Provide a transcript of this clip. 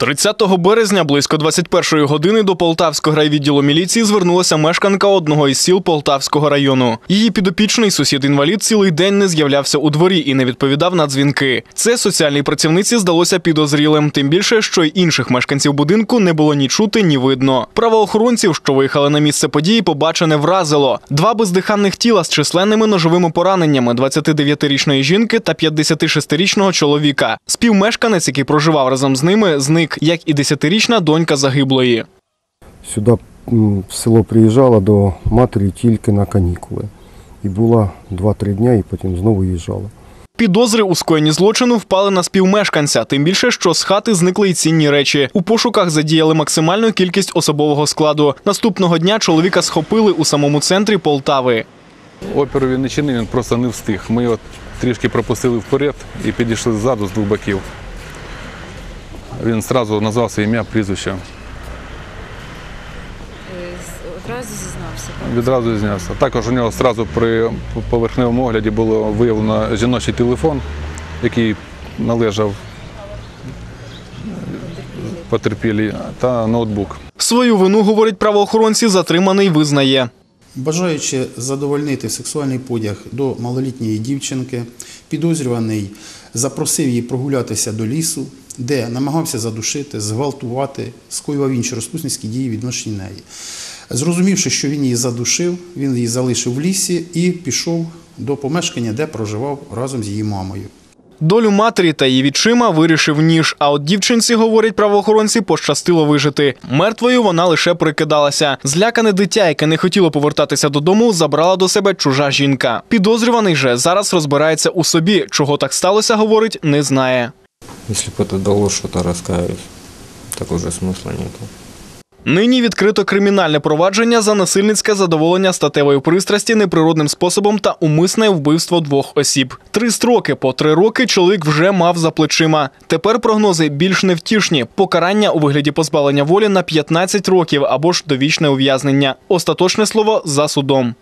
30 березня близько 21 години до Полтавського райвідділу міліції звернулася мешканка одного із сіл Полтавського району. Її підопічний сусід-інвалід цілий день не з'являвся у дворі і не відповідав на дзвінки. Це соціальній працівниці здалося підозрілим, тим більше, що й інших мешканців будинку не було ні чути, ні видно. Правоохоронців, що виїхали на місце події, побачене вразило. Два бездиханних тіла з численними ножовими пораненнями 29-річної жінки та 56-річного чоловіка. Співмешканець, який проживав разом з ними, зник, як і 10-річна донька загиблої. Сюди в село приїжджала до матері тільки на канікули. І була 2-3 дня, і потім знову їжджала. Підозри у скоєнні злочину впали на співмешканця, тим більше, що з хати зникли й цінні речі. У пошуках задіяли максимальну кількість особового складу. Наступного дня чоловіка схопили у самому центрі Полтави. Оперу він не чинив, він просто не встиг. Ми його трішки пропустили вперед і підійшли ззаду з двох боків. Він одразу назвав своє ім'я, прізвище. Одразу зізнався. Відразу знявся. Також у нього одразу при поверхневому огляді було виявлено жіночий телефон, який належав потерпілій, та ноутбук. Свою вину, говорять правоохоронці, затриманий визнає. Бажаючи задовольнити сексуальний подяг до малолітньої дівчинки, підозрюваний запросив її прогулятися до лісу, де намагався задушити, зґвалтувати, скоював інші розпусницькі дії відносно неї. Зрозумівши, що він її задушив, він її залишив в лісі і пішов до помешкання, де проживав разом з її мамою. Долю матері та її відчима вирішив ніж. А от дівчинці, говорять правоохоронці, пощастило вижити. Мертвою вона лише прикидалася. Злякане дитя, яке не хотіло повертатися додому, забрала до себе чужа жінка. Підозрюваний же зараз розбирається у собі. Чого так сталося, говорить, не знає. Если бы это дало что-то, раскаюсь. Так уже смысла нету. Нині відкрито кримінальне провадження за насильницьке задоволення статевої пристрасті неприродним способом та умисне вбивство двох осіб. Три строки по три роки чоловік вже мав за плечима. Тепер прогнози більш невтішні: покарання у вигляді позбавлення волі на 15 років або ж довічне ув'язнення. Остаточне слово за судом.